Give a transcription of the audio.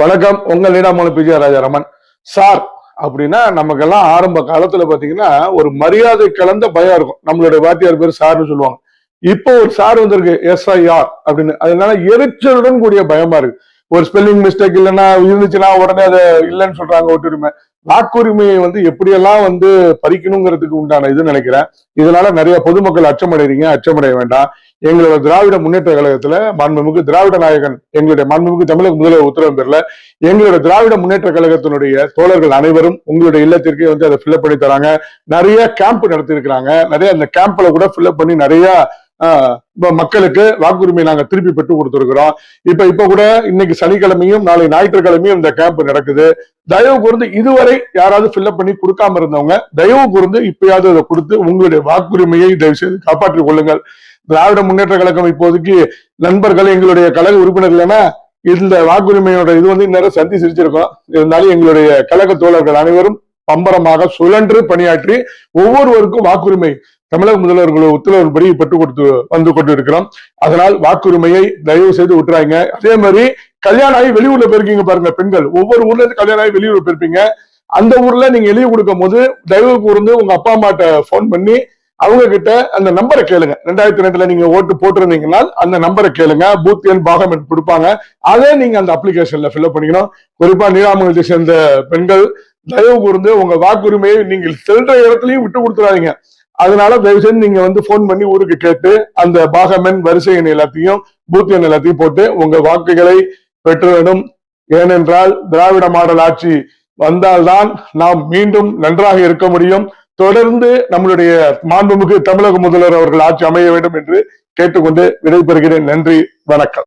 வணக்கம். உங்கள் நீடாமலை பிஜய ராஜாராமன். சார் அப்படின்னா நமக்கெல்லாம் ஆரம்ப காலத்துல பாத்தீங்கன்னா ஒரு மரியாதை கலந்த பயம் இருக்கும். நம்மளுடைய வாத்தியார் பேர் சார்னு சொல்லுவாங்க. இப்போ ஒரு சார் வந்திருக்கு எஸ்ஐஆர் அப்படின்னு. அதனால எரிச்சலுடன் கூடிய பயமா இருக்கு. ஒரு ஸ்பெல்லிங் மிஸ்டேக் இல்லைன்னா இருந்துச்சுன்னா உடனே அதை இல்லைன்னு சொல்றாங்க ஒட்டுரிமை. வாக்குரிமையை வந்து எப்படியெல்லாம் வந்து பறிக்கணுங்கிறதுக்கு உண்டான இது நினைக்கிறேன். இதனால நிறைய பொதுமக்கள் அச்சமடைறீங்க அச்சமடைய வேண்டாம். எங்களோட திராவிட முன்னேற்ற கழகத்துல மாண்புமிகு திராவிட நாயகன் எங்களுடைய மாண்புமிகு தமிழக முதல்வர் உத்தரவு பெறல. எங்களோட திராவிட முன்னேற்ற கழகத்தினுடைய தோழர்கள் அனைவரும் உங்களுடைய இல்லத்திற்கே வந்து அதை ஃபில்அப் பண்ணி தராங்க. நிறைய கேம்ப் நடத்தி இருக்கிறாங்க நிறைய அந்த கேம்ப்ல கூட ஃபில்அப் பண்ணி நிறைய மக்களுக்கு வாக்குரிமை நாங்க திருப்பி பெற்று கொடுத்திருக்கிறோம். இப்ப இப்ப கூட இன்னைக்கு சனிக்கிழமையும் நாளை ஞாயிற்றுக்கிழமையும் இந்த கேம்ப் நடக்குது. தயவு கூர்ந்து இதுவரை யாராவது ஃபில்அப் பண்ணி கொடுக்காம இருந்தவங்க தயவு கூர்ந்து இப்பயாவது அதை கொடுத்து உங்களுடைய வாக்குரிமையை தயவு செய்து காப்பாற்றிக் கொள்ளுங்கள். திராவிட முன்னேற்ற கழகம் இப்போதைக்கு நண்பர்கள் எங்களுடைய கழக உறுப்பினர்கள் இந்த வாக்குரிமையோட இது வந்து இந்நேரம் சந்தி சிரிச்சிருக்கோம். இருந்தாலும் எங்களுடைய கழக தோழர்கள் அனைவரும் பம்பரமாக சுழன்று பணியாற்றி ஒவ்வொருவருக்கும் வாக்குரிமை தமிழக முதல்வர்கள் உத்தரவுபடி பெற்றுக் கொடுத்து வந்து கொண்டு இருக்கிறோம் அதனால் வாக்குரிமையை தயவு செய்து விட்டுறாங்க அதே மாதிரி கல்யாணம் ஆகி வெளியூர்ல போயிருக்கீங்க பாருங்க பெண்கள். ஒவ்வொரு ஊர்ல இருந்து கல்யாணம் ஆகி வெளியூர் போயிருப்பீங்க. அந்த ஊர்ல நீங்க எழுதி கொடுக்கும் போது தயவு கூர்ந்து உங்க அப்பா அம்மாட்ட போன் பண்ணி அவங்க கிட்ட அந்த நம்பரை கேளுங்க. ரெண்டாயிரத்தி ரெண்டுல நீங்க ஓட்டு போட்டிருந்தீங்கன்னா அந்த நம்பரை கேளுங்க. பூத் எண் பாகம் எண் கொடுப்பாங்க. அதே நீங்க அந்த அப்ளிகேஷன்ல ஃபில்அப் பண்ணிக்கணும். குறிப்பா நீராமங்கலத்தை சேர்ந்த பெண்கள் தயவு கூர்ந்து உங்க வாக்குரிமையை நீங்கள் செல்ற இடத்துலயும் விட்டு கொடுத்துடாதீங்க அதனால தயவு செய்து நீங்க வந்து போன் பண்ணி ஊருக்கு கேட்டு அந்த பாகமென் வரிசை எண் எல்லாத்தையும் பூத் எண் எல்லாத்தையும் போட்டு உங்க வாக்குகளை பெற்று வேண்டும் ஏனென்றால் திராவிட மாடல் ஆட்சி வந்தால்தான் நாம் மீண்டும் நன்றாக இருக்க முடியும். தொடர்ந்து நம்மளுடைய மாண்புமிகு தமிழக முதல்வர் அவர்கள் ஆட்சி அமைய வேண்டும் என்று கேட்டுக்கொண்டு விடைபெறுகிறேன். நன்றி வணக்கம்.